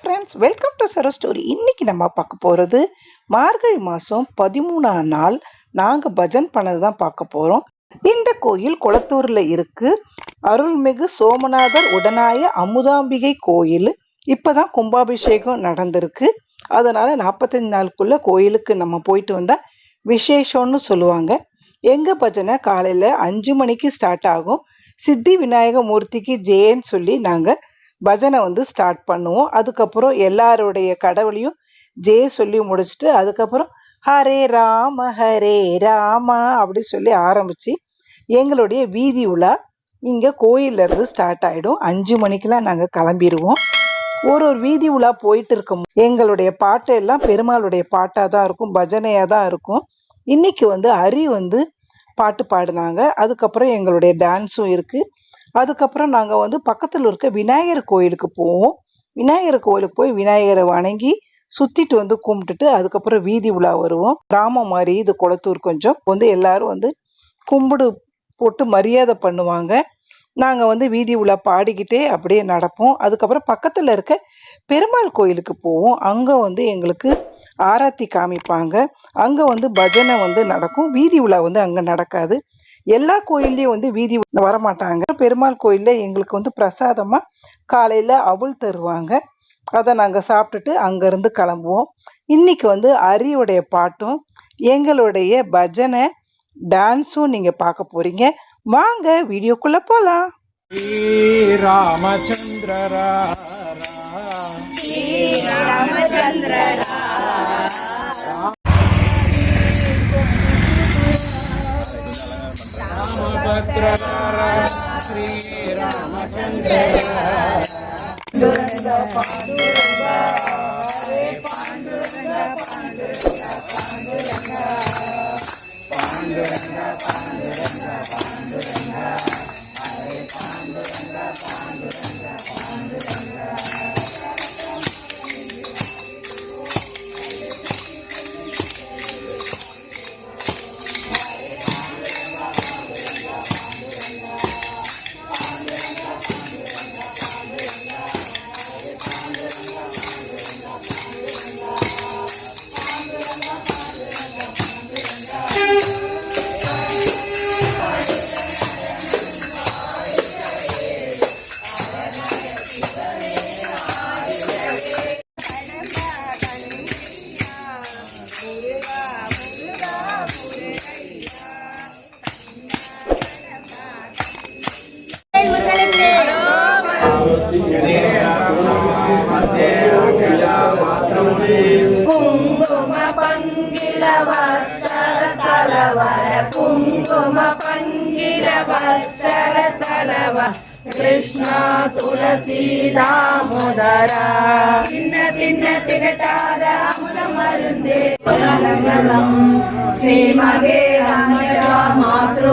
Friends welcome to சரோ story இன்னைக்கு நம்ம பார்க்க போகிறது மார்கழி மாதம் பதிமூணாம் நாள். நாங்கள் பஜன் பண்ணது தான் பார்க்க போகிறோம் இந்த கோயில் குளத்தூரில் இருக்கு. அருள்மிகு சோமநாதர் உடனாய அமுதாம்பிகை கோயில். இப்போ தான் கும்பாபிஷேகம் நடந்திருக்கு. அதனால் நாற்பத்தஞ்சு நாளுக்குள்ளே கோயிலுக்கு நம்ம போயிட்டு வந்தால் விசேஷம்னு சொல்லுவாங்க. எங்கள் பஜனை காலையில் அஞ்சு மணிக்கு ஸ்டார்ட் ஆகும். சித்தி விநாயக மூர்த்திக்கு ஜெயன்னு சொல்லி நாங்கள் பஜனை வந்து ஸ்டார்ட் பண்ணுவோம். அதுக்கப்புறம் எல்லாருடைய கடவுளையும் ஜெய சொல்லி முடிச்சுட்டு அதுக்கப்புறம் ஹரே ராம ஹரே ராமா அப்படி சொல்லி ஆரம்பித்து எங்களுடைய வீதி உலா இங்கே கோயிலேருந்து இருந்து ஸ்டார்ட் ஆகிடும் அஞ்சு மணிக்கெலாம் நாங்கள் கிளம்பிடுவோம். ஒரு ஒரு வீதி உலா போயிட்டு இருக்கும் எங்களுடைய பாட்டு எல்லாம் பெருமாளுடைய பாட்டாக தான் இருக்கும் பஜனையாக தான் இருக்கும். இன்னைக்கு வந்து ஹரி வந்து பாட்டு பாடினாங்க. அதுக்கப்புறம் எங்களுடைய டான்ஸும் இருக்குது அதுக்கப்புறம் நாங்கள் வந்து பக்கத்தில் இருக்க விநாயகர் கோயிலுக்கு போவோம். விநாயகர் கோயிலுக்கு போய் விநாயகரை வணங்கி சுற்றிட்டு வந்து கும்பிட்டுட்டு அதுக்கப்புறம் வீதி உலா வருவோம். கிராமம் மாதிரி இது குளத்தூர் கொஞ்சம். வந்து எல்லாரும் வந்து கும்பிடு போட்டு மரியாதை பண்ணுவாங்க. நாங்கள் வந்து வீதி உலா பாடிக்கிட்டே அப்படியே நடப்போம். அதுக்கப்புறம் பக்கத்தில் இருக்க பெருமாள் கோயிலுக்கு போவோம். அங்கே வந்து எங்களுக்கு ஆராத்தி காமிப்பாங்க. அங்கே வந்து பஜனை வந்து நடக்கும். வீதி உலா வந்து அங்கே நடக்காது. எல்லா கோயில்லையும் வந்து வீதி வரமாட்டாங்க. பெருமாள் கோயிலில் எங்களுக்கு வந்து பிரசாதமாக காலையில் அவுள் தருவாங்க. அதை நாங்கள் சாப்பிட்டுட்டு அங்கேருந்து கிளம்புவோம். இன்னைக்கு வந்து அரியுடைய பாட்டும் எங்களுடைய பஜனை டான்ஸும் நீங்கள் பார்க்க போறீங்க. வாங்க வீடியோக்குள்ளே போகலாம் Ramachandra Ramachandra Ramabhadra Sri Ramachandra Yeah, yeah, yeah. కుంకుమ పంగిల సలవర కుంకుమ పంగిల వత్సర సలవ కృష్ణ తులసి దామోదర తిన్న తిన్న తిగటాద అముద మరుందే శ్రీమగే రామయ మాతృ